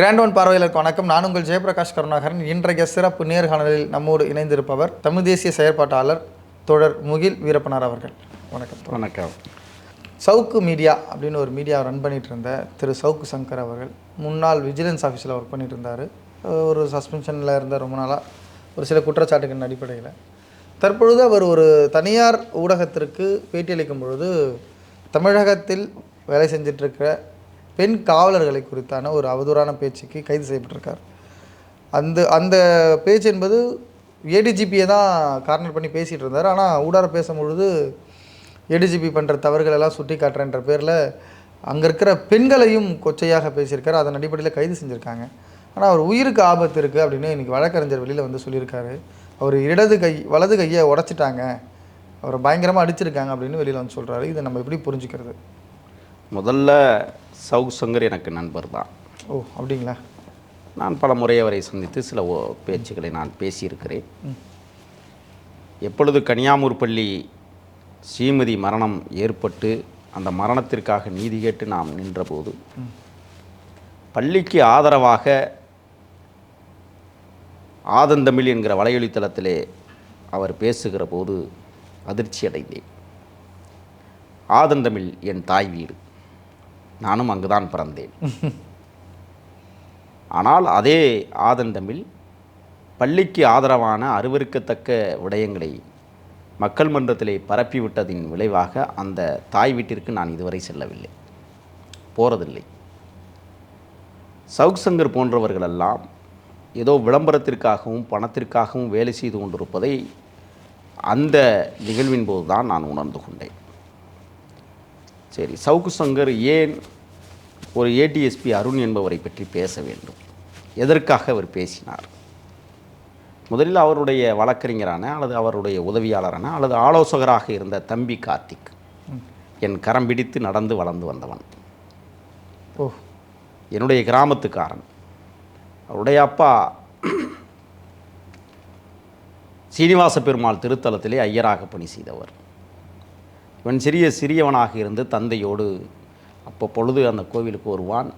Grand one பார்வையாளருக்கு வணக்கம். நான் உங்கள் ஜெயபிரகாஷ் கருணாகரன். இன்றைய சிறப்பு நேர்காணலில் நம்மோடு இணைந்திருப்பவர் தமிழ் தேசிய செயற்பாட்டாளர் தோழர் முகில் வீரப்பனார் அவர்கள். வணக்கம் வணக்கம். சவுக்கு மீடியா அப்படின்னு ஒரு மீடியா ரன் பண்ணிட்டு இருந்த திரு சவுக்கு சங்கர் அவர்கள் முன்னாள் விஜிலன்ஸ் ஆஃபீஸில் ஒர்க் பண்ணிட்டு இருந்தார் ஒரு சஸ்பென்ஷனில் இருந்த ரொம்ப நாளாக ஒரு சில குற்றச்சாட்டுகளின் அடிப்படையில். தற்பொழுது அவர் ஒரு தனியார் ஊடகத்திற்கு பேட்டியளிக்கும் பொழுது தமிழகத்தில் வேலை செஞ்சுட்டு இருக்கிற பெண் காவலர்களை குறித்தான ஒரு அவதூறான பேச்சுக்கு கைது செய்யப்பட்டிருக்கார். அந்த அந்த பேச்சு என்பது ஏடிஜிபியை தான் கார்னர் பண்ணி பேசிகிட்டு இருந்தார். ஆனால் ஊடார பேசும்பொழுது ஏடிஜிபி பண்ணுற தவறுகள் எல்லாம் சுட்டி காட்டுறேன்ற பேரில் அங்கே இருக்கிற பெண்களையும் கொச்சையாக பேசியிருக்காரு. அதன் அடிப்படையில் கைது செஞ்சுருக்காங்க. ஆனால் அவர் உயிருக்கு ஆபத்து இருக்குது அப்படின்னு இன்றைக்கி வழக்கறிஞர் வெளியில் வந்து சொல்லியிருக்காரு. அவர் இடது கை வலது கையை உடச்சிட்டாங்க. அவரை பயங்கரமாக அடிச்சிருக்காங்க அப்படின்னு வெளியில் வந்து சொல்கிறாரு இதை நம்ம எப்படி புரிஞ்சுக்கிறது? முதல்ல சவுக் சங்கர் எனக்கு நண்பர் தான். ஓ அப்படிங்களா? நான் பல முறை அவரை சந்தித்து சில ஓ- பேச்சுக்களை நான் பேசியிருக்கிறேன். எப்பொழுது கனியாமூர் பள்ளி ஸ்ரீமதி மரணம் ஏற்பட்டு அந்த மரணத்திற்காக நீதி கேட்டு நாம் நின்றபோது பள்ளிக்கு ஆதரவாக ஆதந்தமிழ் என்கிற வலையொலித்தளத்திலே அவர் பேசுகிற போது அதிர்ச்சி அடைந்தேன் ஆதந்தமிழ் என் தாய் வீடு. நானும் அங்குதான் பிறந்தேன். ஆனால் அதே ஆதந்தமிழ் பள்ளிக்கு ஆதரவான அறிவிருக்கத்தக்க விடயங்களை மக்கள் மன்றத்திலே பரப்பிவிட்டதின் விளைவாக அந்த தாய் வீட்டிற்கு நான் இதுவரை செல்லவில்லை. போறதில்லை. சவுக் சங்கர் போன்றவர்களெல்லாம் ஏதோ விளம்பரத்திற்காகவும் பணத்திற்காகவும் வேலை செய்து கொண்டிருப்பதை அந்த நிகழ்வின் போது தான் நான் உணர்ந்து கொண்டேன். சரி சவுக்கு சங்கர் ஏன் ஒரு ஏடிஎஸ்பி அருண் என்பவரை பற்றி பேச வேண்டும்? எதற்காக அவர் பேசினார்? முதலில் அவருடைய வழக்கறிஞரான அல்லது அவருடைய உதவியாளரான அல்லது ஆலோசகராக இருந்த தம்பி கார்த்திக் என் கரம் பிடித்து நடந்து வளர்ந்து வந்தவன். ஓ. என்னுடைய கிராமத்துக்காரன். அவருடைய அப்பா சீனிவாச பெருமாள் திருத்தலத்திலே ஐயராக பணி செய்தவர். இவன் சிறிய சிறியவனாக இருந்து தந்தையோடு அப்போ பொழுது அந்த கோவிலுக்கு வருவான்.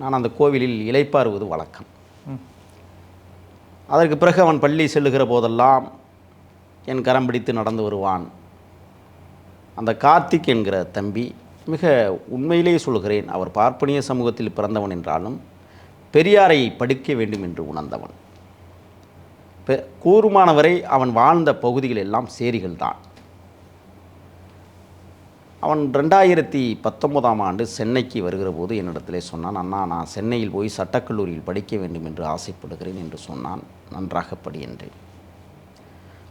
நான் அந்த கோவிலில் இளைப்பாறுவது வழக்கம். அதற்கு பிறகு அவன் பள்ளி செல்லுகிற போதெல்லாம் என் கரம் பிடித்து நடந்து வருவான். அந்த கார்த்திக் என்கிற தம்பி மிக உண்மையிலே சொல்கிறேன் அவர் பார்ப்பனிய சமூகத்தில் பிறந்தவன் என்றாலும் பெரியாரை படிக்க வேண்டும் என்று உணர்ந்தவன். கூறுமானவரை அவன் வாழ்ந்த பகுதிகள் எல்லாம் சேரிகள் தான் அவன் ரெண்டாயிரத்தி பத்தொன்பதாம் ஆண்டு சென்னைக்கு வருகிற போது என்னிடத்திலே சொன்னான் அண்ணா நான் சென்னையில் போய் சட்டக்கல்லூரியில் படிக்க வேண்டும் என்று ஆசைப்படுகிறேன் என்று சொன்னான். நன்றாக படி என்றேன்.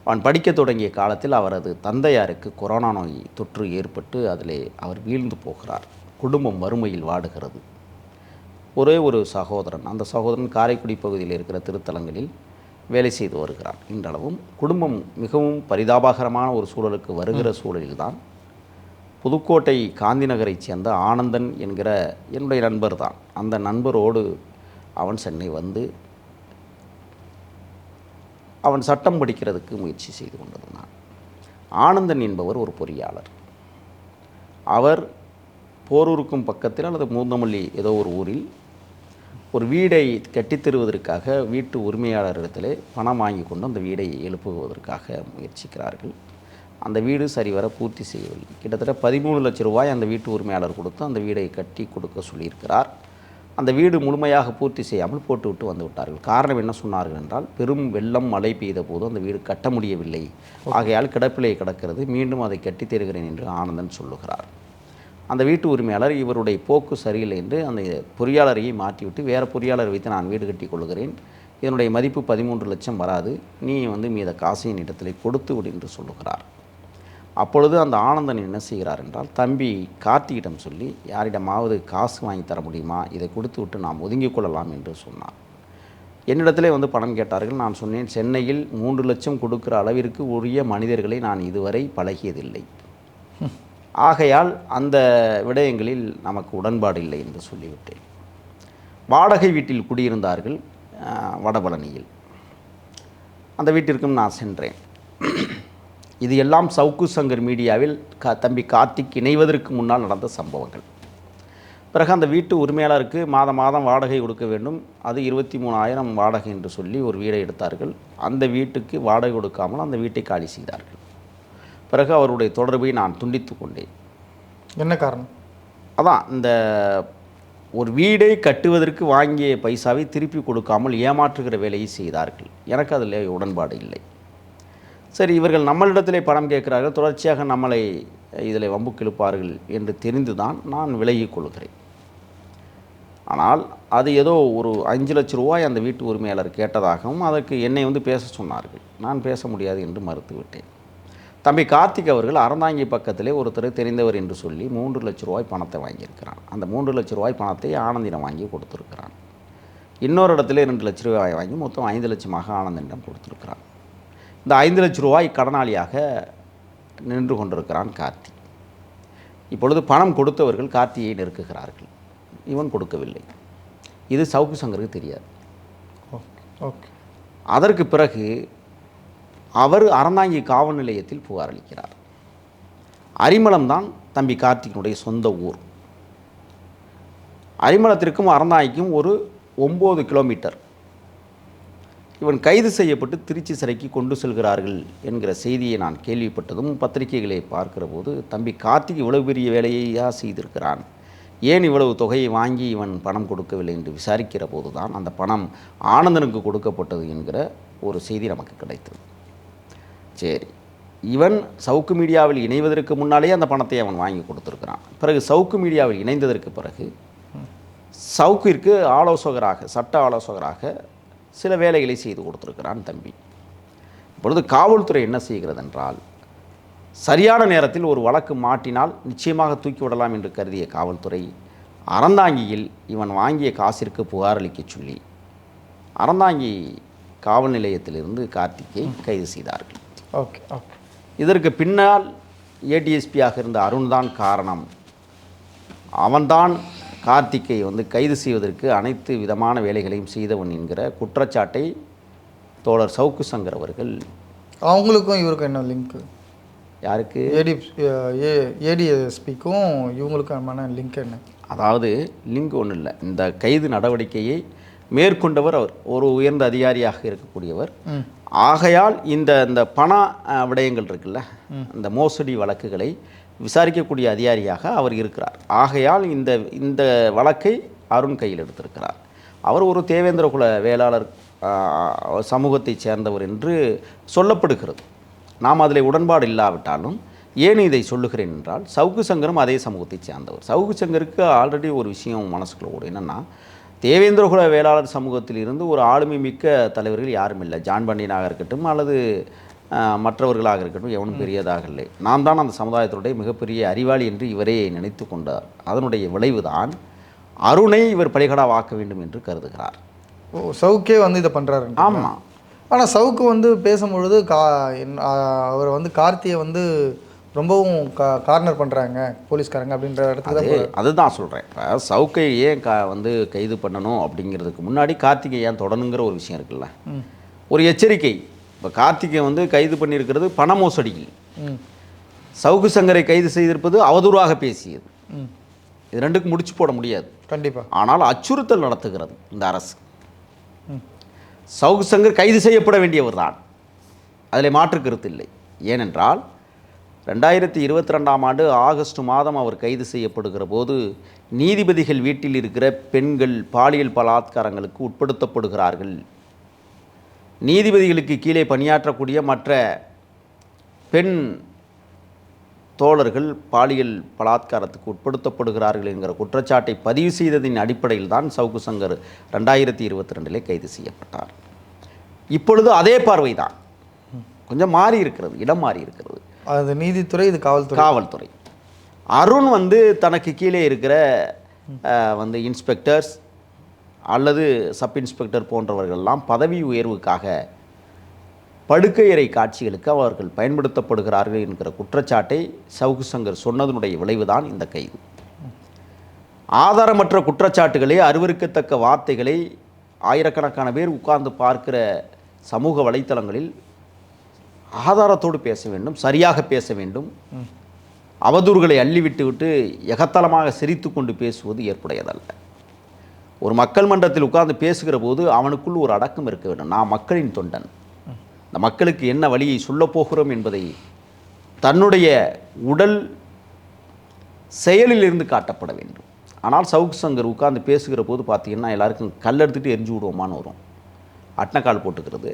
அவன் படிக்கத் தொடங்கிய காலத்தில் அவரது தந்தையாருக்கு கொரோனா நோய் தொற்று ஏற்பட்டு அதிலே அவர் வீழ்ந்து போகிறார். குடும்பம் வறுமையில் வாடுகிறது. ஒரே ஒரு சகோதரன் அந்த சகோதரன் காரைக்குடி பகுதியில் இருக்கிற திருத்தலங்களில் வேலை செய்து வருகிறார் இன்றளவும் குடும்பம் மிகவும் பரிதாபகரமான ஒரு சூழலுக்கு வருகிற சூழலில்தான் புதுக்கோட்டை காந்தி நகரைச் சேர்ந்த ஆனந்தன் என்கிற என்னுடைய நண்பர் தான். அந்த நண்பரோடு அவன் சென்னை வந்து அவன் சட்டம் படிக்கிறதுக்கு முயற்சி செய்து கொண்டிருந்தான். ஆனந்தன் என்பவர் ஒரு பொறியாளர். அவர் போரூருக்கும் பக்கத்தில் அல்லது மூந்தமல்லி ஏதோ ஒரு ஊரில் ஒரு வீடை கட்டித் தருவதற்காக வீட்டு உரிமையாளரிடத்திலே பணம் வாங்கி கொண்டு அந்த வீடை எழுப்புவதற்காக முயற்சிக்கிறார்கள். அந்த வீடு சரிவர பூர்த்தி செய்யவில்லை. கிட்டத்தட்ட பதிமூணு லட்சம் ரூபாய் அந்த வீட்டு உரிமையாளர் கொடுத்து அந்த வீடை கட்டி கொடுக்க சொல்லியிருக்கிறார். அந்த வீடு முழுமையாக பூர்த்தி செய்யாமல் போட்டுவிட்டு வந்து விட்டார்கள். காரணம் என்ன சொன்னார்கள் என்றால் பெரும் வெள்ளம் மழை பெய்த போது அந்த வீடு கட்ட முடியவில்லை. ஆகையால் கிடப்பிலே கிடக்கிறது. மீண்டும் அதை கட்டித் தருகிறேன் என்று ஆனந்தன் சொல்லுகிறார். அந்த வீட்டு உரிமையாளர் இவருடைய போக்கு சரியில்லை என்று அந்த பொறியாளரையை மாற்றிவிட்டு வேறு பொறியாளர் வைத்து நான் வீடு கட்டி கொள்கிறேன். இதனுடைய மதிப்பு பதிமூன்று லட்சம் வராது. நீ வந்து மீத காசையின் இடத்திலே கொடுத்து விடு என்று சொல்லுகிறார். அப்பொழுது அந்த ஆனந்தன் என்ன செய்கிறார் என்றால் தம்பி கார்த்திகிடம் சொல்லி யாரிடமாவது காசு வாங்கி தர முடியுமா? இதை கொடுத்து விட்டு நாம் ஒதுங்கிக் கொள்ளலாம் என்று சொன்னார். என்னிடத்திலே வந்து பணம் கேட்டார்கள். நான் சொன்னேன் சென்னையில் மூன்று லட்சம் கொடுக்கிற அளவிற்கு உரிய மனிதர்களை நான் இதுவரை பழகியதில்லை. ஆகையால் அந்த விடயங்களில் நமக்கு உடன்பாடு இல்லை என்று சொல்லிவிட்டேன். வாடகை வீட்டில் குடியிருந்தார்கள் வடபழனியில். அந்த வீட்டிற்கும் நான் சென்றேன். இது எல்லாம் சவுக்கு சங்கர் மீடியாவில் க தம்பி கார்த்திக் இணைவதற்கு முன்னால் நடந்த சம்பவங்கள். பிறகு அந்த வீட்டு உரிமையாளருக்கு மாதம் மாதம் வாடகை கொடுக்க வேண்டும். அது இருபத்தி மூணாயிரம் வாடகை என்று சொல்லி ஒரு வீடை எடுத்தார்கள். அந்த வீட்டுக்கு வாடகை கொடுக்காமல் அந்த வீட்டை காலி செய்தார்கள். பிறகு அவருடைய தொடர்பை நான் துண்டித்து கொண்டேன். என்ன காரணம்? அதான் இந்த ஒரு வீடை கட்டுவதற்கு வாங்கிய பைசாவை திருப்பி கொடுக்காமல் ஏமாற்றுகிற வேலையை செய்தார்கள். எனக்கு அதில் உடன்பாடு இல்லை. சரி இவர்கள் நம்மளிடத்திலே பணம் கேட்கிறார்கள் தொடர்ச்சியாக நம்மளை இதில் வம்பு இழுப்பார்கள் என்று தெரிந்துதான் நான் விலகிக் கொள்கிறேன் ஆனால் அது ஏதோ ஒரு அஞ்சு லட்ச ரூபாய் அந்த வீட்டு உரிமையாளர் கேட்டதாகவும் அதற்கு என்னை வந்து பேச சொன்னார்கள். நான் பேச முடியாது என்று மறுத்துவிட்டேன். தம்பி கார்த்திக் அவர்கள் அறந்தாங்கி பக்கத்திலே ஒருத்தர் தெரிந்தவர் என்று சொல்லி மூன்று லட்ச ரூபாய் பணத்தை வாங்கியிருக்கிறான். அந்த மூன்று லட்ச ரூபாய் பணத்தை ஆனந்திடம் வாங்கி கொடுத்துருக்கிறான். இன்னொரு இடத்துல ரெண்டு லட்ச ரூபாய் வாங்கி மொத்தம் ஐந்து லட்சமாக ஆனந்திடம் கொடுத்துருக்கிறான். இந்த ஐந்து லட்ச ரூபாய் கடனாளியாக நின்று கொண்டிருக்கிறான் கார்த்தி. இப்பொழுது பணம் கொடுத்தவர்கள் கார்த்தியை நெருக்குகிறார்கள். இவன் கொடுக்கவில்லை. இது சவுக்கு சங்கருக்கு தெரியாது. ஓகே அதற்கு பிறகு அவர் அறந்தாங்கி காவல் நிலையத்தில் புகார் அளிக்கிறார். அரிமளம் தான் தம்பி கார்த்திகனுடைய சொந்த ஊர். அரிமளத்திற்கும் அறந்தாங்கிக்கும் ஒரு ஒம்பது கிலோமீட்டர். இவன் கைது செய்யப்பட்டு திருச்சி சிறைக்கு கொண்டு செல்கிறார்கள் என்கிற செய்தியை நான் கேள்விப்பட்டதும் பத்திரிகைகளை பார்க்கிற போது தம்பி கார்த்திக் இவ்வளவு பெரிய வேலையா செய்திருக்கிறான்? ஏன் இவ்வளவு தொகையை வாங்கி இவன் பணம் கொடுக்கவில்லை? என்று விசாரிக்கிற போது தான் அந்த பணம் ஆனந்தனுக்கு கொடுக்கப்பட்டது என்கிற ஒரு செய்தி நமக்கு கிடைத்தது. சரி இவன் சவுக்கு மீடியாவில் இணைவதற்கு முன்னாலேயே அந்த பணத்தை அவன் வாங்கி கொடுத்துருக்கிறான். பிறகு சவுக்கு மீடியாவில் இணைந்ததற்கு பிறகு சவுக்கிற்கு ஆலோசகராக சட்ட ஆலோசகராக சில வேலைகளை செய்து கொடுத்துருக்கிறான் தம்பி. இப்பொழுது காவல்துறை என்ன செய்கிறது என்றால் சரியான நேரத்தில் ஒரு வழக்கு மாட்டினால் நிச்சயமாக தூக்கி விடலாம் என்று கருதிய காவல்துறை அறந்தாங்கியில் இவன் வாங்கிய காசிற்கு புகார் அளிக்கச் சொல்லி அறந்தாங்கி காவல் நிலையத்திலிருந்து கார்த்திக்கை கைது செய்தார்கள். Okay okay. இதற்கு பின்னால் ஏடிஎஸ்பியாக இருந்த அருண் தான் காரணம். அவன்தான் கார்த்திக்கை வந்து கைது செய்வதற்கு அனைத்து விதமான வேலைகளையும் செய்தவன் என்கிற குற்றச்சாட்டை தோழர் சவுக்கு சங்கர் அவர்கள் அவங்களுக்கும் இவருக்கும் என்ன லிங்க்கு யாருக்கு? ஏடி ஏடிஎஸ்பிக்கும் இவங்களுக்குமான லிங்க் என்ன? அதாவது லிங்க் ஒன்றும் இல்லை. இந்த கைது நடவடிக்கையை மேற்கொண்டவர் அவர். ஒரு உயர்ந்த அதிகாரியாக இருக்கக்கூடியவர். ஆகையால் இந்த இந்த பண விடயங்கள் இருக்குல்ல? இந்த மோசடி வழக்குகளை விசாரிக்கக்கூடிய அதிகாரியாக அவர் இருக்கிறார். ஆகையால் இந்த இந்த வழக்கை அருண் கையில் எடுத்திருக்கிறார். அவர் ஒரு தேவேந்திர குல வேளாளர் சமூகத்தைச் சேர்ந்தவர் என்று சொல்லப்படுகிறது. நாம் அதில் உடன்பாடு இல்லாவிட்டாலும் ஏன் இதை சொல்லுகிறேன் என்றால் சவுக்கு சங்கரும் அதே சமூகத்தைச் சேர்ந்தவர். சவுக்கு சங்கருக்கு ஆல்ரெடி ஒரு விஷயம் மனசுக்குள்ள ஓடும். என்னென்னா தேவேந்திரகுல வேளாளர் சமூகத்தில் இருந்து ஒரு ஆளுமை மிக்க தலைவர்கள் யாரும் இல்லை. ஜான் பண்டியனாக இருக்கட்டும் அல்லது மற்றவர்களாக இருக்கட்டும் எவனும் பெரியதாக இல்லை. நாம் தான் அந்த சமுதாயத்தினுடைய மிகப்பெரிய அறிவாளி என்று இவரே நினைத்து கொண்டார். அதனுடைய விளைவுதான் அருணை இவர் பலிகடாவாக்க வேண்டும் என்று கருதுகிறார். ஓ சவுக்கே வந்து இதை பண்ணுறாரு ஆமாம் ஆனால் சவுக்கு வந்து பேசும்பொழுது கா அவர் வந்து கார்த்தியை வந்து ரொம்பவும் கா கார்னர் பண்ணுறாங்க போலீஸ்காரங்க அப்படின்ற இடத்துக்கு தான் அது அதுதான் சொல்கிறேன் இப்போ சவுக்கை ஏன் கா வந்து கைது பண்ணணும் அப்படிங்கிறதுக்கு முன்னாடி கார்த்திகை ஏன் தொடணுங்கிற ஒரு விஷயம் இருக்குல்ல. ஒரு எச்சரிக்கை. இப்போ கார்த்திகை வந்து கைது பண்ணியிருக்கிறது பண மோசடியில் சவுக்கு சங்கரை கைது செய்திருப்பது அவதூறாக பேசியது. இது ரெண்டுக்கும் முடிச்சு போட முடியாது. கண்டிப்பாக ஆனால் அச்சுறுத்தல் நடத்துகிறது இந்த அரசு. சவுக்கு சங்கர் கைது செய்யப்பட வேண்டியவர் தான் அதில் மாற்று கருத்து இல்லை. ஏனென்றால் ரெண்டாயிரத்தி இருபத்தி ரெண்டாம் ஆண்டு ஆகஸ்ட் மாதம் அவர் கைது செய்யப்படுகிற போது நீதிபதிகள் வீட்டில் இருக்கிற பெண்கள் பாலியல் பலாத்காரங்களுக்கு உட்படுத்தப்படுகிறார்கள். நீதிபதிகளுக்கு கீழே பணியாற்றக்கூடிய மற்ற பெண் தோழர்கள் பாலியல் பலாத்காரத்துக்கு உட்படுத்தப்படுகிறார்கள் என்கிற குற்றச்சாட்டை பதிவு செய்ததின் அடிப்படையில் தான் சவுக்கு சங்கர் ரெண்டாயிரத்தி இருபத்தி ரெண்டிலே கைது செய்யப்பட்டார். இப்பொழுது அதே பார்வை தான் கொஞ்சம் மாறி இருக்கிறது இடம் மாறி இருக்கிறது. அது நீதித்துறை இது காவல்துறை? காவல்துறை. அருண் வந்து தனக்கு கீழே இருக்கிற வந்து இன்ஸ்பெக்டர்ஸ் அல்லது சப் இன்ஸ்பெக்டர் போன்றவர்கள்லாம் பதவி உயர்வுக்காக படுக்கையறை காட்சிகளுக்கு அவர்கள் பயன்படுத்தப்படுகிறார்கள் என்கிற குற்றச்சாட்டை சவுக்கு சங்கர் சொன்னதனுடைய விளைவுதான் இந்த கைது. ஆதாரமற்ற குற்றச்சாட்டுகளை அருவருக்கத்தக்க வார்த்தைகளை ஆயிரக்கணக்கான பேர் உட்கார்ந்து பார்க்கிற சமூக வலைத்தளங்களில் ஆதாரத்தோடு பேச வேண்டும் சரியாக பேச வேண்டும். அவதூறுகளை அள்ளிவிட்டு விட்டு எகத்தளமாக சிரித்து கொண்டு பேசுவது ஏற்புடையதல்ல. ஒரு மக்கள் மன்றத்தில் உட்கார்ந்து பேசுகிற போது அவனுக்குள் ஒரு அடக்கம் இருக்க வேண்டும். நான் மக்களின் தொண்டன். இந்த மக்களுக்கு என்ன வழியை சொல்லப்போகிறோம் என்பதை தன்னுடைய உடல் செயலில் இருந்து காட்டப்பட வேண்டும். ஆனால் சவுக் சங்கர் உட்கார்ந்து பேசுகிற போது பார்த்தீங்கன்னா எல்லாருக்கும் கல் எடுத்துகிட்டு எரிஞ்சு விடுவோமான்னு வரும். அட்னக்கால் போட்டுக்கிறது.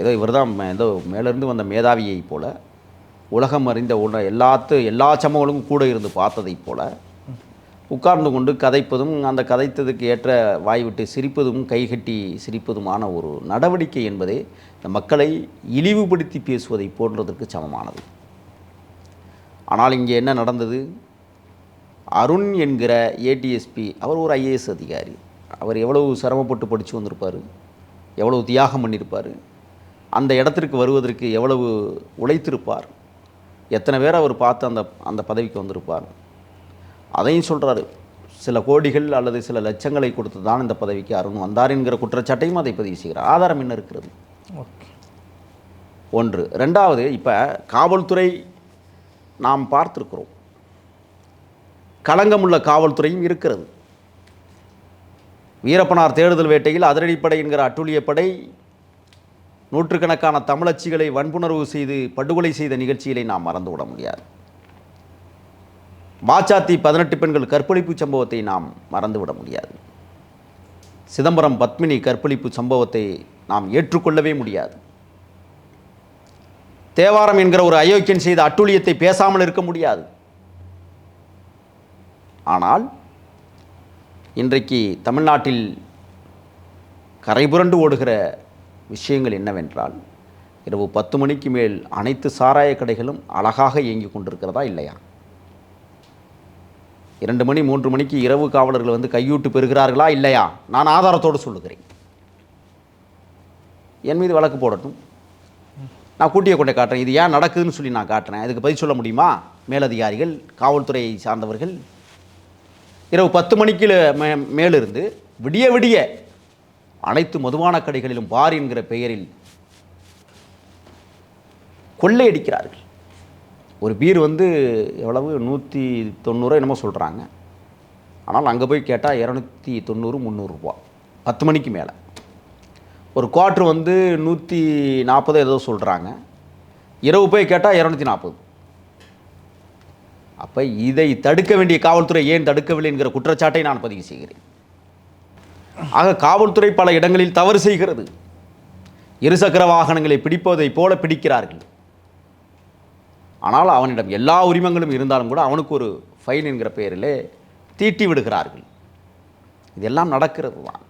ஏதோ இவர் தான் ஏதோ மேலேருந்து வந்த மேதாவியை போல உலகம் அறிந்த உண எல்லாத்து எல்லா சமவங்களும் கூட இருந்து பார்த்ததைப் போல உட்கார்ந்து கொண்டு கதைப்பதும் அந்த கதைத்ததுக்கு ஏற்ற வாய் விட்டு சிரிப்பதும் கைகட்டி சிரிப்பதுமான ஒரு நடவடிக்கை என்பதே இந்த மக்களை இழிவுபடுத்தி பேசுவதை போன்றதற்கு சமமானது. ஆனால் இங்கே என்ன நடந்தது? அருண் என்கிற ஏடிஎஸ்பி அவர் ஒரு ஐஏஎஸ் அதிகாரி. அவர் எவ்வளவு சிரமப்பட்டு படித்து வந்திருப்பார்? எவ்வளவு தியாகம் பண்ணியிருப்பார் அந்த இடத்திற்கு வருவதற்கு எவ்வளவு உழைத்திருப்பார்? எத்தனை பேர் அவர் பார்த்து அந்த அந்த பதவிக்கு வந்திருப்பார்? அதையும் சொல்கிறாரு சில கோடிகள் அல்லது சில லட்சங்களை கொடுத்து தான் இந்த பதவிக்கு அருண் வந்தார் என்கிற குற்றச்சாட்டையும் அதை பதிவு செய்கிறார். ஆதாரம் என்ன இருக்கிறது? ஓகே. ஒன்று. ரெண்டாவது இப்போ காவல்துறை நாம் பார்த்துருக்கிறோம். களங்கமுள்ள காவல்துறையும் இருக்கிறது. வீரப்பனார் தேடுதல் வேட்டையில் அதிரடிப்படை என்கிற அட்டுழிய படை நூற்றுக்கணக்கான தமிழச்சிகளை வன்புணர்வு செய்து படுகொலை செய்த நிகழ்ச்சிகளை நாம் மறந்துவிட முடியாது. பாச்சாத்தி பதினெட்டு பெண்கள் கற்பழிப்பு சம்பவத்தை நாம் மறந்துவிட முடியாது. சிதம்பரம் பத்மினி கற்பழிப்பு சம்பவத்தை நாம் ஏற்றுக்கொள்ளவே முடியாது. தேவாரம் என்கிற ஒரு அயோக்கியன் செய்த அட்டுழியத்தை பேசாமல் இருக்க முடியாது. ஆனால் இன்றைக்கு தமிழ்நாட்டில் கரைபுரண்டு ஓடுகிற விஷயங்கள் என்னவென்றால் இரவு பத்து மணிக்கு மேல் அனைத்து சாராய கடைகளும் அழகாக இயங்கி கொண்டிருக்கிறதா இல்லையா? இரண்டு மணி மூன்று மணிக்கு இரவு காவலர்கள் வந்து கையூட்டு பெறுகிறார்களா இல்லையா? நான் ஆதாரத்தோடு சொல்லுகிறேன். என் மீது வழக்கு போடட்டும். நான் கூட்டிய கொண்டே காட்டுறேன். இது ஏன் நடக்குதுன்னு சொல்லி நான் காட்டுறேன். இதுக்கு பதில் சொல்ல முடியுமா? மேலதிகாரிகள் காவல்துறையை சார்ந்தவர்கள் இரவு பத்து மணிக்கு மே மேலிருந்து விடிய விடிய அனைத்து மதுவான கடைகளிலும் பார் என்கிற பெயரில் கொள்ளையடிக்கிறார்கள் ஒரு பீர் வந்து எவ்வளவு? நூற்றி தொண்ணூறு என்னமோ சொல்கிறாங்க ஆனால் அங்கே போய் கேட்டால் இரநூத்தி தொண்ணூறு முந்நூறுரூவா பத்து மணிக்கு மேலே. ஒரு குவாட்ரு வந்து நூற்றி நாற்பது ஏதோ சொல்கிறாங்க இரவு போய் கேட்டால் இரநூத்தி நாற்பது அப்போ இதை தடுக்க வேண்டிய காவல்துறை ஏன் தடுக்கவில்லை என்கிற குற்றச்சாட்டை நான் பதிவு செய்கிறேன். ஆக காவல்துறை பல இடங்களில் தவறு செய்கிறது. இருசக்கர வாகனங்களை பிடிப்பதைப் போல பிடிக்கிறார்கள். ஆனால் அவனிடம் எல்லா உரிமங்களும் இருந்தாலும் கூட அவனுக்கு ஒரு ஃபைல் என்கிற பெயரிலே தீட்டி விடுகிறார்கள். இதெல்லாம் நடக்கிறது தான்.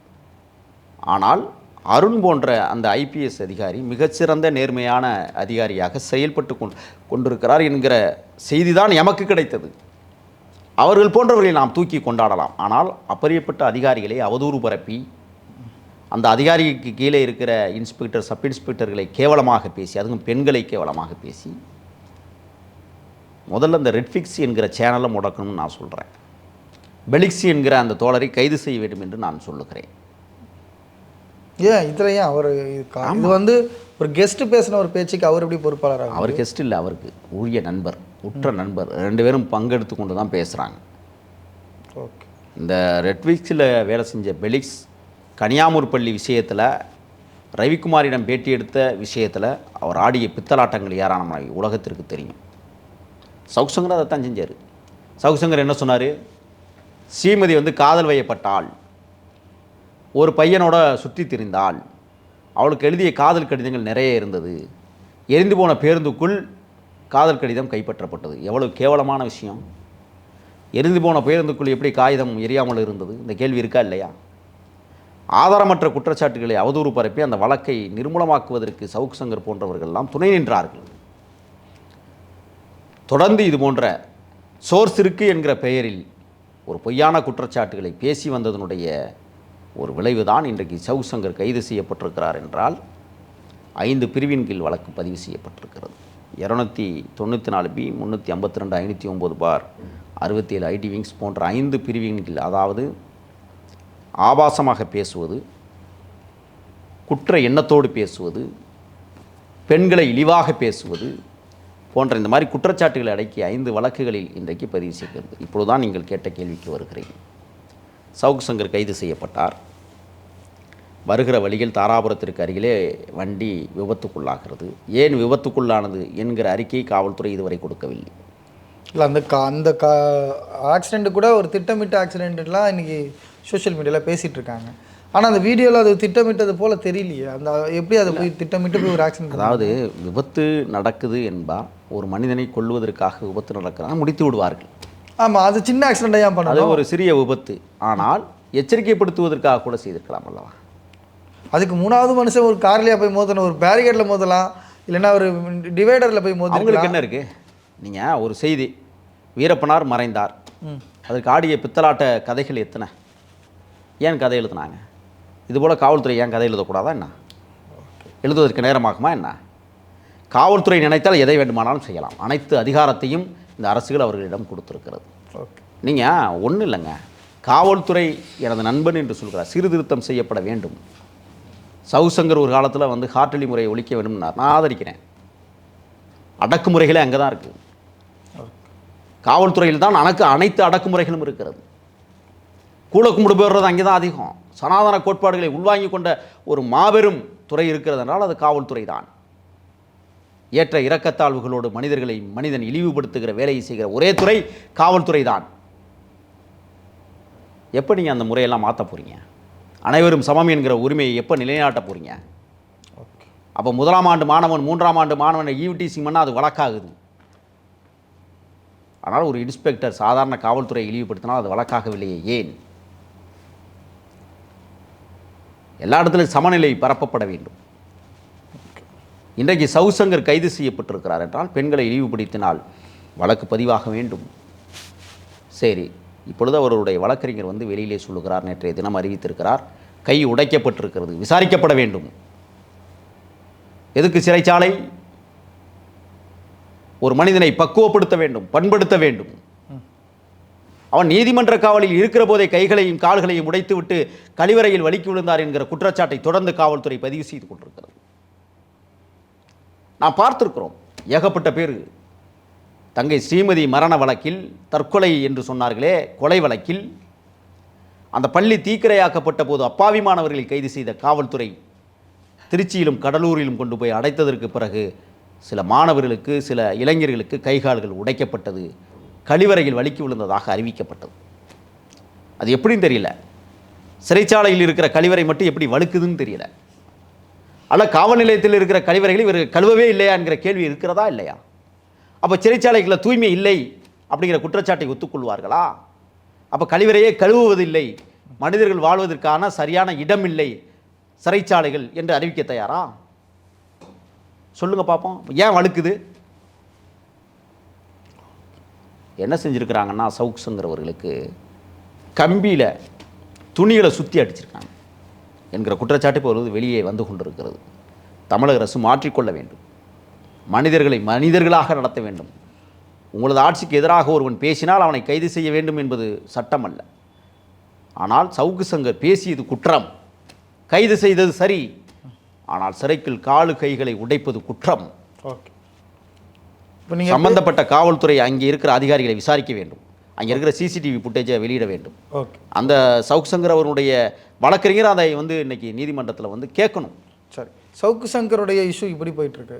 ஆனால் அருண் போன்ற அந்த ஐபிஎஸ் அதிகாரி மிகச்சிறந்த நேர்மையான அதிகாரியாக செயல்பட்டு கொண்டு கொண்டிருக்கிறார் என்கிற செய்தி தான் எமக்கு கிடைத்தது. அவர்கள் போன்றவர்களை நாம் தூக்கி கொண்டாடலாம். ஆனால் அப்பறியப்பட்ட அதிகாரிகளை அவதூறு பரப்பி அந்த அதிகாரிக்கு கீழே இருக்கிற இன்ஸ்பெக்டர் சப் இன்ஸ்பெக்டர்களை கேவலமாக பேசி அதுவும் பெண்களை கேவலமாக பேசி முதல்ல இந்த ரெட்ஃபிக்ஸ் என்கிற சேனலை முடக்கணும்னு நான் சொல்கிறேன் பெலிக்ஸ் என்கிற அந்த தோழரை கைது செய்ய வேண்டும் என்று நான் சொல்லுகிறேன். ஏன்? இதில் ஏன் அவர் இது வந்து ஒரு கெஸ்ட் பேசின ஒரு பேச்சுக்கு அவர் எப்படி பொறுப்பாளராக அவர் கெஸ்ட் இல்லை அவருக்கு உரிய நண்பர் உற்ற நண்பர். ரெண்டு பேரும் பங்கெடுத்து கொண்டு தான் பேசுகிறாங்க ஓகே. இந்த ரெட்விக்ஸில் வேலை செஞ்ச பெலிக்ஸ் கனியாமூர் பள்ளி விஷயத்தில் ரவிக்குமாரிடம் பேட்டி எடுத்த விஷயத்தில் அவர் ஆடிய பித்தலாட்டங்கள் ஏராளமான உலகத்திற்கு தெரியும். சவுசங்கர் அதை தான் செஞ்சார். சவுசங்கர் என்ன சொன்னார்? ஸ்ரீமதி வந்து காதல் வயப்பட்டாள். ஒரு பையனோட சுற்றி திரிந்தாள். அவளுக்கு எழுதிய காதல் கடிதங்கள் நிறைய இருந்தது. எரிந்து போன பேருந்துக்குள் காதல் கடிதம் கைப்பற்றப்பட்டது. எவ்வளவு கேவலமான விஷயம். எரிந்து போன பேருந்துக்குள் எப்படி காகிதம் எரியாமல் இருந்தது? இந்த கேள்வி இருக்கா இல்லையா? ஆதாரமற்ற குற்றச்சாட்டுகளை அவதூறு பரப்பி அந்த வழக்கை நிர்மூலமாக்குவதற்கு சவுக் சங்கர் போன்றவர்கள்லாம் துணை நின்றார்கள். தொடர்ந்து இது போன்ற சோர்ஸ் இருக்கு என்கிற பெயரில் ஒரு பொய்யான குற்றச்சாட்டுகளை பேசி வந்ததனுடைய ஒரு விளைவுதான் இன்றைக்கு சவுசங்கர் கைது செய்யப்பட்டிருக்கிறார் என்றால் ஐந்து பிரிவின் கீழ் வழக்கு பதிவு செய்யப்பட்டிருக்கிறது. இரநூத்தி தொண்ணூற்றி நாலு பி முந்நூற்றி ஐம்பத்தி ரெண்டு ஐநூற்றி ஒம்பது பார் அறுபத்தி ஏழு ஐடி விங்ஸ் போன்ற ஐந்து பிரிவின் கீழ் அதாவது ஆபாசமாக பேசுவது குற்ற எண்ணத்தோடு பேசுவது பெண்களை இழிவாக பேசுவது போன்ற இந்த மாதிரி குற்றச்சாட்டுகளை அடக்கி ஐந்து வழக்குகளில் இன்றைக்கு பதிவு செய்கிறது இப்பொழுதுதான் நீங்கள் கேட்ட கேள்விக்கு வருகிறேன். சவுக் சங்கர் கைது செய்யப்பட்டார். வருகிற வழியில் தாராபுரத்திற்கு அருகிலே வண்டி விபத்துக்குள்ளாகிறது. ஏன் விபத்துக்குள்ளானது என்கிற அறிக்கையை காவல்துறை இதுவரை கொடுக்கவில்லை. இல்லை அந்த கா அந்த கா ஆக்சிடெண்ட் கூட ஒரு திட்டமிட்ட ஆக்சிடென்ட்லாம் இன்னைக்கு சோஷியல் மீடியாவில் பேசிகிட்டு இருக்காங்க ஆனால் அந்த வீடியோவில் அது திட்டமிட்டது போல் தெரியலையே. அந்த எப்படி அதை போய் திட்டமிட்டு போய் ஒரு ஆக்சிடென்ட் அதாவது விபத்து நடக்குது என்பா ஒரு மனிதனை கொல்வதற்காக விபத்து நடக்கிறாங்க முடித்து விடுவார்கள். ஆமாம் அது சின்ன ஆக்சிடென்ட் ஏன் அது பண்ணணும் ஒரு சிறிய விபத்து. ஆனால் எச்சரிக்கைப்படுத்துவதற்காக கூட செய்திருக்கலாம் அல்லவா? அதுக்கு மூணாவது மனுஷன் ஒரு கார்லையா போய் மோதணும் ஒரு பேரிகேடில் மோதலாம் இல்லைன்னா ஒரு டிவைடரில் போய் மோதலாம் அவங்களுக்கு என்ன இருக்கு? நீங்கள் ஒரு செய்தி வீரப்பனார் மறைந்தார். அதற்கு ஆடிய பித்தலாட்ட கதைகள் எத்தனை? ஏன் கதை எழுதுனாங்க? இதுபோல் காவல்துறை ஏன் கதை எழுதக்கூடாதா என்ன? எழுதுவதற்கு நேரமாகுமா என்ன? காவல்துறை நினைத்தால் எதை வேண்டுமானாலும் செய்யலாம். அனைத்து அதிகாரத்தையும் இந்த அரசுகள் அவர்களிடம் கொடுத்திருக்கிறது. ஓகே. நீங்கள் ஒன்றும் இல்லைங்க. காவல்துறை எனது நண்பன் என்று சொல்கிறார். சீர்திருத்தம் செய்யப்பட வேண்டும். சவுசங்கர் ஒரு காலத்தில் வந்து ஹார்டலி முறையை ஒழிக்க வேண்டும்னார் நான் ஆதரிக்கிறேன். அடக்குமுறைகளே அங்கே தான் இருக்குது காவல்துறையில் தான் அனக்கு அனைத்து அடக்குமுறைகளும் இருக்கிறது. கூட கும்பிடு போடுறது அங்கே தான் அதிகம். சனாதன கோட்பாடுகளை உள்வாங்கி கொண்ட ஒரு மாபெரும் துறை இருக்கிறது என்றால் அது காவல்துறை தான். ஏற்ற இறக்கத்தாழ்வுகளோடு மனிதர்களை மனிதன் இழிவுபடுத்துகிற வேலையை செய்கிற ஒரே துறை காவல்துறை தான் எப்போ நீங்கள் அந்த முறையெல்லாம் மாற்ற போகிறீங்க அனைவரும் சமம் என்கிற உரிமையை எப்போ நிலைநாட்ட போகிறீங்க ஓகே. அப்போ முதலாம் ஆண்டு மாணவன் மூன்றாம் ஆண்டு மாணவனை ஈவிடிசி பண்ணால் அது வழக்காகுது. ஆனால் ஒரு இன்ஸ்பெக்டர் சாதாரண காவல்துறை இழிவுபடுத்தினால் அது வழக்காகவில்லையே ஏன்? எல்லா இடத்துலையும் சமநிலை பரப்பப்பட வேண்டும். இன்றைக்கு சவுசங்கர் கைது செய்யப்பட்டிருக்கிறார் என்றால் பெண்களை இழிவுபடுத்தினால் வழக்கு பதிவாக வேண்டும். சரி இப்பொழுது அவருடைய வழக்கறிஞர் வந்து வெளியிலே சொல்லுகிறார் நேற்றைய தினம் அறிவித்திருக்கிறார் கை உடைக்கப்பட்டிருக்கிறது விசாரிக்கப்பட வேண்டும். எதுக்கு சிறைச்சாலை? ஒரு மனிதனை பக்குவப்படுத்த வேண்டும் பண்படுத்த வேண்டும். அவன் நீதிமன்ற காவலில் இருக்கிற போதே கைகளையும் கால்களையும் உடைத்துவிட்டு கழிவறையில் வலிக்கு விழுந்தார் என்கிற குற்றச்சாட்டை தொடர்ந்து காவல்துறை பதிவு செய்து கொண்டிருக்கிறது. நான் பார்த்துருக்கிறோம். ஏகப்பட்ட பேர். தங்கை ஸ்ரீமதி மரண வழக்கில் தற்கொலை என்று சொன்னார்களே கொலை வழக்கில். அந்த பள்ளி தீக்கிரையாக்கப்பட்ட போது அப்பாவி மாணவர்களை கைது செய்த காவல்துறை திருச்சியிலும் கடலூரிலும் கொண்டு போய் அடைத்ததற்கு பிறகு சில மாணவர்களுக்கு சில இளைஞர்களுக்கு கைகால்கள் உடைக்கப்பட்டது. கழிவறையில் வழுக்கி விழுந்ததாக அறிவிக்கப்பட்டது. அது எப்படின்னு தெரியல. சிறைச்சாலையில் இருக்கிற கழிவறை மட்டும் எப்படி வழுக்குதுன்னு தெரியல. ஆனால் காவல் நிலையத்தில் இருக்கிற கழிவறைகள் இவர் கழுவவே இல்லையா என்கிற கேள்வி இருக்கிறதா இல்லையா? அப்போ சிறைச்சாலைகளில் தூய்மை இல்லை அப்படிங்கிற குற்றச்சாட்டை ஒத்துக்கொள்வார்களா? அப்போ கழிவறையே கழுவுவதில்லை மனிதர்கள் வாழ்வதற்கான சரியான இடம் இல்லை சிறைச்சாலைகள் என்று அறிவிக்க தயாரா? சொல்லுங்க பார்ப்போம் ஏன் வழுக்குது? என்ன செஞ்சுருக்கிறாங்கன்னா சவுக்ஸுங்கிறவர்களுக்கு கம்பியில் துணிகளை சுற்றி அடிச்சிருக்காங்க. என்கிற குற்றச்சாட்டு இப்பொழுது வெளியே வந்து கொண்டிருக்கிறது. தமிழக அரசு மாற்றிக்கொள்ள வேண்டும். மனிதர்களை மனிதர்களாக நடத்த வேண்டும். உங்களது ஆட்சிக்கு எதிராக ஒருவன் பேசினால் அவனை கைது செய்ய வேண்டும் என்பது சட்டம் அல்ல ஆனால் சவுக்கு சங்கர் பேசியது குற்றம். கைது செய்தது சரி. ஆனால் சிறைக்குள் காலு கைகளை உடைப்பது குற்றம். சம்பந்தப்பட்ட காவல்துறை அங்கே இருக்கிற அதிகாரிகளை விசாரிக்க வேண்டும். அங்கே இருக்கிற சிசிடிவி ஃபுட்டேஜை வெளியிட வேண்டும். ஓகே அந்த சவுக் சங்கர் அவருடைய வழக்கறிஞர் அதை வந்து இன்னைக்கு நீதிமன்றத்தில் வந்து கேட்கணும். சரி. சவுக்கு சங்கருடைய இஷ்யூ இப்படி போயிட்டுருக்கு.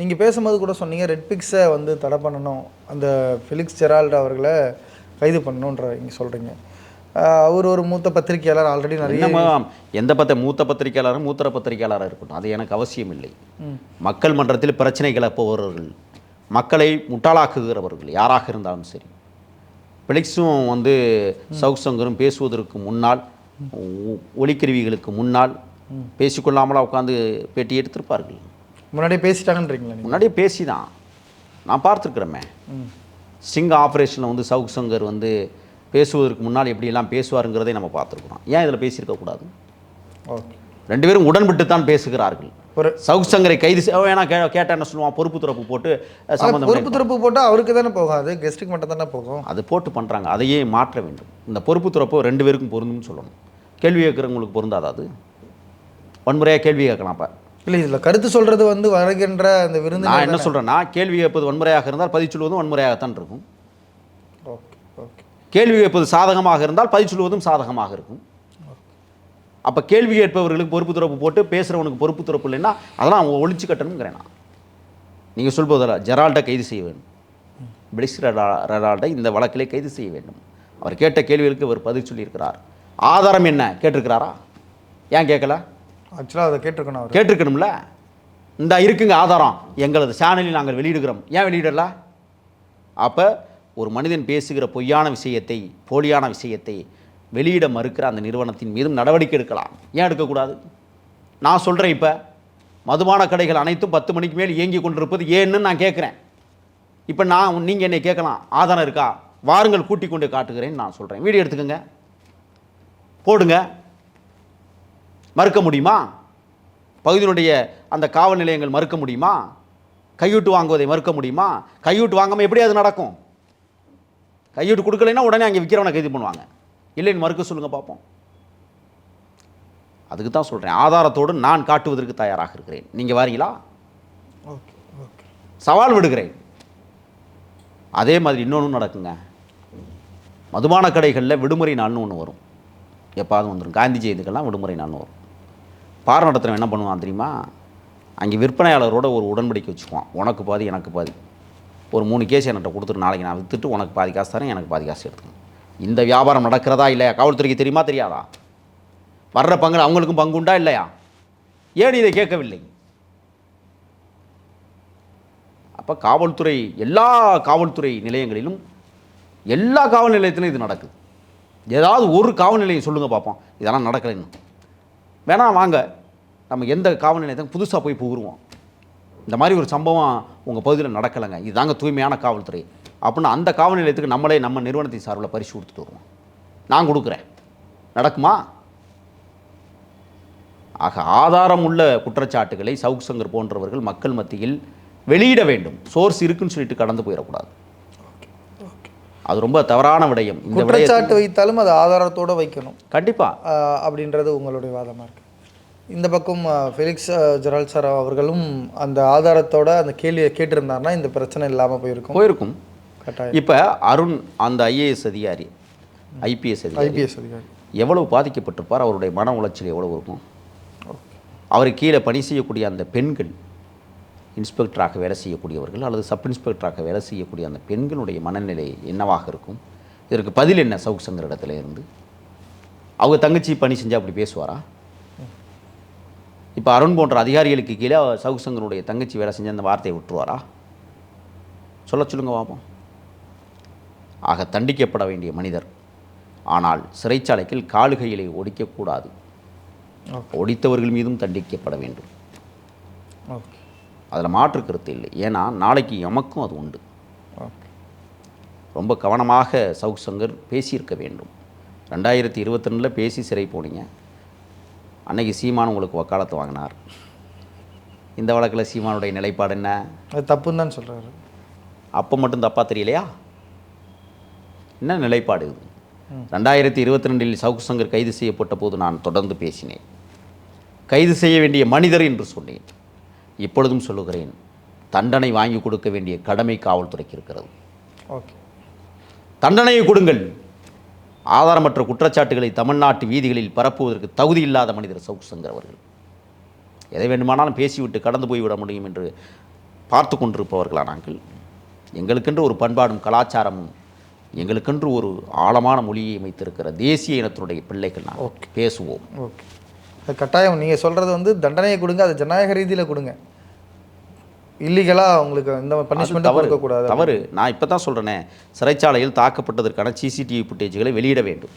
நீங்கள் பேசும்போது கூட சொன்னீங்க ரெட் பிக்ஸை வந்து தடை பண்ணணும் அந்த ஃபெலிக்ஸ் ஜெரால்டு அவர்களை கைது பண்ணணுன்ற இங்கே சொல்கிறீங்க அவர் ஒரு மூத்த பத்திரிகையாளர் ஆல்ரெடி நிறைய எந்த பத்த மூத்த பத்திரிகையாளரும் மூத்தர பத்திரிகையாளராக இருக்கட்டும் அது எனக்கு அவசியம் இல்லை. மக்கள் மன்றத்தில் பிரச்சனை கிளப்புபவர்கள் மக்களை முட்டாளாக்குகிறவர்கள் யாராக இருந்தாலும் சரி. பிளிக்ஸும் வந்து சவுக் சங்கரும் பேசுவதற்கு முன்னால் ஒலிக்கருவிகளுக்கு முன்னால் பேசிக்கொள்ளாமலா உட்காந்து பேட்டி எடுத்திருப்பார்கள். முன்னாடியே பேசிட்டாங்கன்றீங்களா முன்னாடியே பேசி தான் நான் பார்த்துருக்குறேமே ம். சிங் ஆப்ரேஷனில் வந்து சவுக் சங்கர் வந்து பேசுவதற்கு முன்னால் எப்படியெல்லாம் பேசுவாருங்கிறதை நம்ம பார்த்துருக்குறோம். ஏன் இதில் பேசியிருக்கக்கூடாது? ஓகே. ரெண்டு பேரும் உடன்பட்டு தான் பேசுகிறார்கள். ஒரு சவுக் சங்கரை கைது வேணா கே கேட்டால் என்ன சொல்லுவான் பொறுப்பு துறப்பு போட்டு சம்மந்தம் பொறுப்பு துறப்பு போட்டால் அவருக்கு தானே போகும் அது கெஸ்ட்டுக்கு மட்டும் தானே போகும். அது போட்டு பண்ணுறாங்க அதையே மாற்ற வேண்டும். இந்த பொறுப்பு துறப்பு ரெண்டு பேருக்கும் பொருந்தும்னு சொல்லணும். கேள்வி கேட்குறவங்களுக்கு பொருந்தாதா அது? வன்முறையாக கேள்வி கேட்கலாம் அப்போ. இல்லை இதில் கருத்து சொல்கிறது வந்து வருகின்ற அந்த விருந்து நான் என்ன சொல்கிறேன்னா கேள்வி கேட்பது வன்முறையாக இருந்தால் பதில் சொல்வதும் வன்முறையாகத்தான் இருக்கும். Okay okay. கேள்வி கேட்பது சாதகமாக இருந்தால் பதில் சொல்வதும் சாதகமாக இருக்கும். அப்போ கேள்வி கேட்பவர்களுக்கு பொறுப்பு துறப்பு போட்டு பேசுகிறவனுக்கு பொறுப்பு துறப்பு இல்லைன்னா அதெல்லாம் அவன் ஒழிச்சு கட்டணுங்கிறேன் நான். நீங்கள் சொல்வதில்ல ஜெரால்டை கைது செய்ய வேண்டும். பிளிஸ் ரெடா- ரெடால்டை இந்த வழக்கிலே கைது செய்ய வேண்டும். அவர் கேட்ட கேள்விகளுக்கு அவர் பதில் சொல்லியிருக்கிறார். ஆதாரம் என்ன? கேட்டிருக்கிறாரா? ஏன் கேட்கல? ஆக்சுவலாக அதை கேட்டிருக்கணும் கேட்டிருக்கணும்ல? இந்த இருக்குங்க ஆதாரம். எங்களது சேனலில் நாங்கள் வெளியிடுகிறோம். ஏன் வெளியிடல? அப்போ ஒரு மனிதன் பேசுகிற பொய்யான விஷயத்தை போலியான விஷயத்தை வெளியிட மறுக்கிற அந்த நிறுவனத்தின் மீதும் நடவடிக்கை எடுக்கலாம். ஏன் எடுக்கக்கூடாது? நான் சொல்கிறேன் இப்போ மதுபான கடைகள் அனைத்தும் பத்து மணிக்கு மேல் இயங்கி கொண்டிருப்பது ஏன்னு நான் கேட்குறேன். இப்போ நான் நீங்கள் என்னை கேட்கலாம். ஆதாரம் இருக்கா? வாருங்கள் கூட்டிக் கொண்டு காட்டுகிறேன்னு நான் சொல்கிறேன் வீடியோ எடுத்துக்கோங்க. போடுங்க. மறுக்க முடியுமா? பகுதியினுடைய அந்த காவல் நிலையங்கள் மறுக்க முடியுமா? கையூட்டு வாங்குவதை மறுக்க முடியுமா? கையூட்டு வாங்காமல் எப்படி அது நடக்கும்? கையூட்டு கொடுக்கலைன்னா உடனே அங்கே விற்கிறவனை கைது பண்ணுவாங்க. இல்லைன்னு மறுக்க சொல்லுங்க பார்ப்போம். அதுக்கு தான் சொல்கிறேன் ஆதாரத்தோடு நான் காட்டுவதற்கு தயாராக இருக்கிறேன். நீங்கள் வாரீங்களா? Okay okay. சவால் விடுகிறேன். அதே மாதிரி இன்னொன்று நடக்குங்க. மதுபான கடைகளில் விடுமுறை நாள்னு ஒன்று வரும். எப்பாவது வந்துடும் காந்தி ஜெயந்திக்கெல்லாம் விடுமுறை நாள்னு வரும். பார் நடத்துகிறவன் என்ன பண்ணுவான் தெரியுமா? அங்கே விற்பனையாளரோட ஒரு உடன்படிக்கை வச்சுக்குவான். உனக்கு பாதி எனக்கு பாதி. ஒரு மூணு கேஸ் என்கிட்ட கொடுத்துட்டு நாளைக்கு நான் விற்றுட்டு உனக்கு பாதி காசு தரேன் எனக்கு பாதி காசு எடுத்துக்கணும். இந்த வியாபாரம் நடக்கிறதா இல்லையா? காவல்துறைக்கு தெரியுமா தெரியாதா? வர்ற பங்கு அவங்களுக்கும் பங்கு உண்டா இல்லையா? ஏன் இதை கேட்கவில்லை? அப்போ காவல்துறை எல்லா காவல்துறை நிலையங்களிலும் எல்லா காவல் நிலையத்திலும் இது நடக்குது. ஏதாவது ஒரு காவல் நிலையம் சொல்லுங்கள் பார்ப்போம் இதெல்லாம் நடக்கலைன்னு வேணாம் வாங்க. நம்ம எந்த காவல் நிலையத்தையும் புதுசாக போய் புகுருவோம். இந்த மாதிரி ஒரு சம்பவம் உங்கள் பகுதியில் நடக்கலைங்க. இதுதாங்க தூய்மையான காவல்துறை. அப்படின்னு அந்த காவல் நிலையத்துக்கு நம்மளே நம்ம நிறுவனத்தின் சார்பில் பரிசு கொடுத்துட்டு வருவோம். நான் கொடுக்குறேன். நடக்குமா? ஆக ஆதாரம் உள்ள குற்றச்சாட்டுகளை சவுக் சங்கர் போன்றவர்கள் மக்கள் மத்தியில் வெளியிட வேண்டும். சோர்ஸ் இருக்குன்னு சொல்லிட்டு கடந்து போயிடக்கூடாது. அது ரொம்ப தவறான விடயம். இந்த குற்றச்சாட்டு வைத்தாலும் அது ஆதாரத்தோடு வைக்கணும். கண்டிப்பாக அப்படின்றது உங்களுடைய வாதமாக இருக்குது இந்த பக்கம் ஃபெலிக்ஸ் ஆஹ், ஜெரால்ட் சார் அவர்களும் அந்த ஆதாரத்தோட அந்த கேள்வியை கேட்டிருந்தாருன்னா இந்த பிரச்சனை இல்லாமல் போயிருக்கும். போயிருக்கும். இப்போ அருண் அந்த ஐஏஎஸ் அதிகாரி ஐபிஎஸ் அதிகாரி ஐபிஎஸ் அதிகாரி. எவ்வளவு பாதிக்கப்பட்டிருப்பார்? அவருடைய மன உளைச்சல் எவ்வளவு இருக்கும்? அவரை கீழே பணி செய்யக்கூடிய அந்த பெண்கள் இன்ஸ்பெக்டராக வேலை செய்யக்கூடியவர்கள் அல்லது சப் இன்ஸ்பெக்டராக வேலை செய்யக்கூடிய அந்த பெண்களுடைய மனநிலை என்னவாக இருக்கும்? இதற்கு பதில் என்ன? சவுக் சங்கர் இடத்துல இருந்து. அவங்க தங்கச்சி பணி செஞ்சால் அப்படி பேசுவாரா? இப்போ அருண் போன்ற அதிகாரிகளுக்கு கீழே சவுக் சங்கருடைய தங்கச்சி வேலை செஞ்சு அந்த வார்த்தையை விட்டுருவாரா? சொல்ல சொல்லுங்க பார்ப்போம் ஆக தண்டிக்கப்பட வேண்டிய மனிதர். ஆனால் சிறைச்சாலையில் காலுகைகளை ஒடிக்கக்கூடாது. ஒடித்தவர்கள் மீதும் தண்டிக்கப்பட வேண்டும். ஓகே அதில் மாற்று கருத்து இல்லை. ஏன்னா நாளைக்கு எமக்கும் அது உண்டு. ரொம்ப கவனமாக சவுக் சங்கர் பேசியிருக்க வேண்டும். ரெண்டாயிரத்தி இருபத்தொன்னில் பேசி சிறை போனீங்க. அன்னைக்கு சீமான் உங்களுக்கு வக்காலத்து வாங்கினார். இந்த வழக்கில் சீமானுடைய நிலைப்பாடு என்ன? அது தப்புன்னு தான் சொல்கிறாரு அப்போ மட்டும் தப்பாக தெரியலையா? என்ன நிலைப்பாடு இது? ரெண்டாயிரத்தி இருபத்தி ரெண்டில் சவுக் சங்கர் கைது செய்யப்பட்ட போது நான் தொடர்ந்து பேசினேன். கைது செய்ய வேண்டிய மனிதர் என்று சொன்னேன். இப்பொழுதும் சொல்லுகிறேன் தண்டனை வாங்கி கொடுக்க வேண்டிய கடமை காவல்துறைக்கு இருக்கிறது. ஓகே. தண்டனையை கொடுங்கள். ஆதாரமற்ற குற்றச்சாட்டுகளை தமிழ்நாட்டு வீதிகளில் பரப்புவதற்கு தகுதி இல்லாத மனிதர் சவுக் சங்கர் அவர்கள். எதை வேண்டுமானாலும் பேசிவிட்டு கடந்து போய்விட முடியும் என்று பார்த்து கொண்டிருப்பவர்களா நாங்கள்? எங்களுக்கென்று ஒரு பண்பாடும் கலாச்சாரமும் எங்களுக்கென்று ஒரு ஆழமான மொழியை வைத்திருக்கிற தேசிய இனத்தினுடைய பிள்ளைகள் நான் பேசுவோம். ஓகே. அது கட்டாயம் நீங்கள் சொல்கிறது வந்து தண்டனையை கொடுங்க அது ஜனநாயக ரீதியில் கொடுங்க. இல்லீகலாக உங்களுக்கு இந்த அது பனிஷ்மெண்ட்டாக தவறு. நான் இப்போ தான் சொல்கிறேனே சிறைச்சாலையில் தாக்கப்பட்டதற்கான சிசிடிவி ஃபுட்டேஜ்களை வெளியிட வேண்டும்.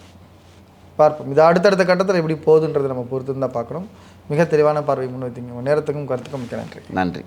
பார்ப்போம். இது அடுத்தடுத்த கட்டத்தில் எப்படி போகுதுன்றதை நம்ம பொறுத்து தான் பார்க்கணும். மிக தெளிவான பார்வை முன்வைத்தீங்க. நேரத்துக்கும் கருத்துக்கும் மிக்க நன்றி. நன்றி.